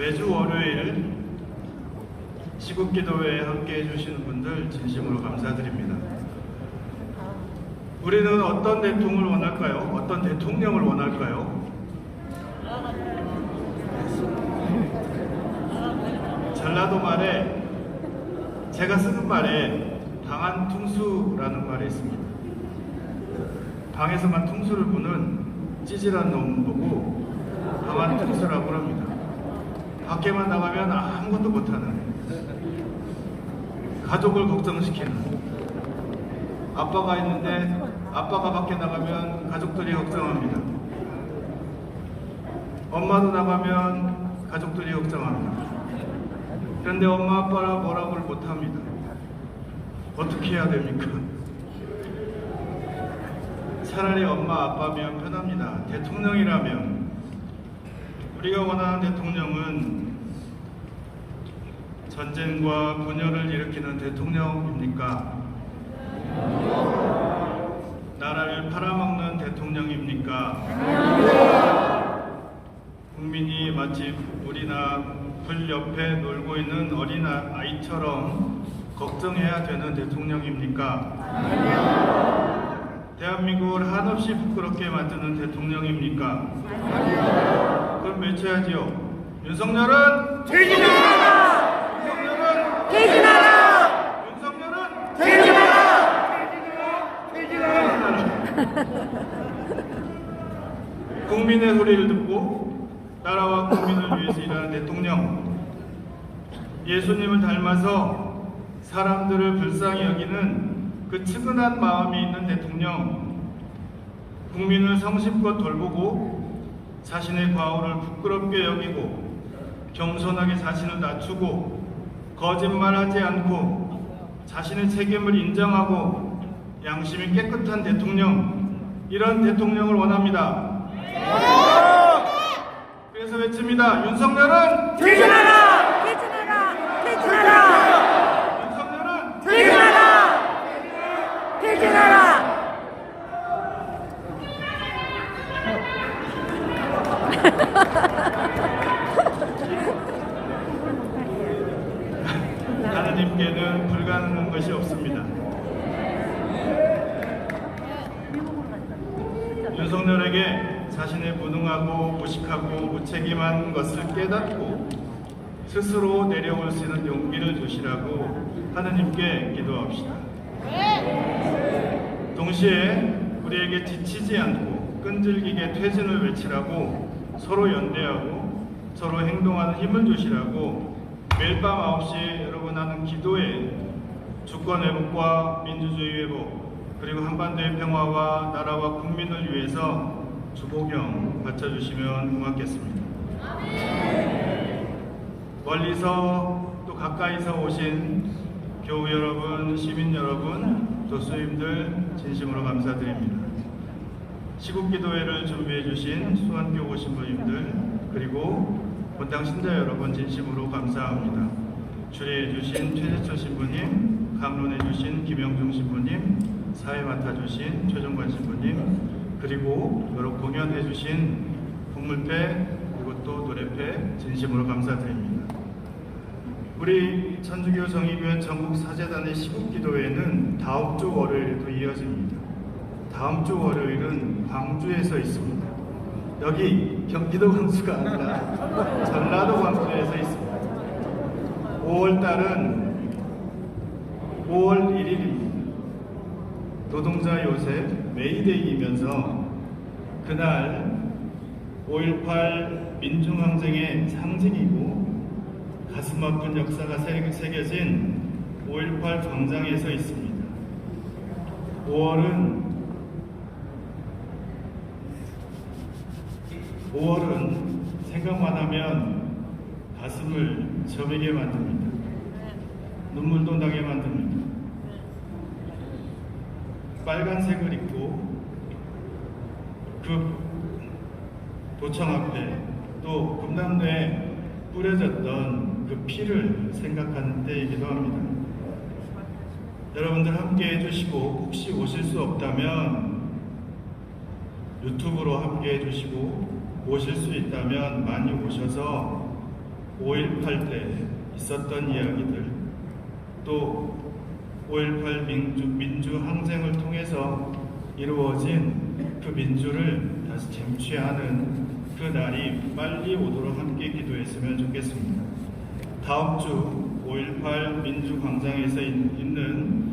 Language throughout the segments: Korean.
매주 월요일 시국기도회에 함께 해 주시는 분들 진심으로 감사드립니다. 우리는 어떤 대통령을 원할까요? 어떤 대통령을 원할까요? 전라도 말에 제가 쓰는 말에 방한 퉁수라는 말이 있습니다. 방에서만 퉁수를 부는 찌질한 놈 보고 방한 퉁수라고 합니다. 밖에만 나가면 아무것도 못하는 가족을 걱정시키는 아빠가 있는데 아빠가 밖에 나가면 가족들이 걱정합니다. 엄마도 나가면 가족들이 걱정합니다. 그런데 엄마 아빠라 뭐라고를 못합니다. 어떻게 해야 됩니까? 차라리 엄마 아빠면 편합니다. 대통령이라면 우리가 원하는 대통령은 전쟁과 분열을 일으키는 대통령입니까? 나라를 팔아먹는 대통령입니까? 국민이 마치 물이나 불 옆에 놀고 있는 어린 아이처럼 걱정해야 되는 대통령입니까? 대한민국을 한없이 부끄럽게 만드는 대통령입니까? 그럼 외쳐야지요. 윤석열은 퇴진하라! 윤석열은 퇴진하라! 윤석열은 국민의 소리를 듣고 나라와 국민을 위해서 일하는 대통령 예수님을 닮아서 사람들을 불쌍히 여기는 그 측은한 마음이 있는 대통령 국민을 성심껏 돌보고 자신의 과오를 부끄럽게 여기고 겸손하게 자신을 낮추고 거짓말하지 않고 자신의 책임을 인정하고 양심이 깨끗한 대통령 이런 대통령을 원합니다. 그래서 외칩니다. 윤석열은 퇴진하라! 퇴진하라! 퇴진하라! 윤석열은 퇴진하라! 퇴진하라! 하느님께는 불가능한 것이 없습니다. 윤석열에게 자신의 무능하고 무식하고 무책임한 것을 깨닫고 스스로 내려올 수 있는 용기를 주시라고 하느님께 기도합시다. 동시에 우리에게 지치지 않고 끈질기게 퇴진을 외치라고 서로 연대하고 서로 행동하는 힘을 주시라고 매일 밤 9시 여러분 하는 기도에 주권 회복과 민주주의 회복 그리고 한반도의 평화와 나라와 국민을 위해서 주보경 바쳐주시면 고맙겠습니다. 멀리서 또 가까이서 오신 교우 여러분, 시민 여러분, 교수님들 진심으로 감사드립니다. 시국기도회를 준비해 주신 수원교구 신부님들 그리고 본당 신자 여러분 진심으로 감사합니다. 주례해 주신 최재철 신부님, 강론해 주신 김영중 신부님, 사회 맡아 주신 최정관 신부님, 그리고 여러 공연해 주신 국물패 그리고 또 노래패 진심으로 감사드립니다. 우리 천주교 정의교회 전국 사재단의 시국기도회는 다음 주 월요일에도 이어집니다. 다음 주 월요일은 광주에서 있습니다. 여기 경기도 광주가 아니라 전라도 광주에서 있습니다. 5월 달은 5월 1일입니다. 노동자 요셉 메이데이이면서 그날 5.18 민중항쟁의 상징이고 가슴 아픈 역사가 새- 새겨진 5.18 광장에서 있습니다. 5월은 5월은 생각만 하면 가슴을 저리게 만듭니다. 눈물도 나게 만듭니다. 빨간색을 입고 그 도청 앞에 또 금남로에 뿌려졌던 그 피를 생각하는 때이기도 합니다. 여러분들 함께 해주시고 혹시 오실 수 없다면 유튜브로 함께 해주시고 오실 수 있다면 많이 오셔서 5.18 때 있었던 이야기들, 또 5.18 민주, 민주 항쟁을 통해서 이루어진 그 민주를 다시 쟁취하는 그 날이 빨리 오도록 함께 기도했으면 좋겠습니다. 다음 주 5.18 민주광장에서 있- 있는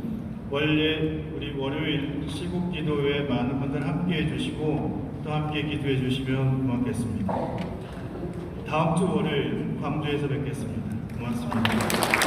원래 우리 월요일 시국 기도회 많은 분들 함께 해주시고 또 함께 기도해 주시면 고맙겠습니다. 다음 주 월요일 광주에서 뵙겠습니다. 고맙습니다.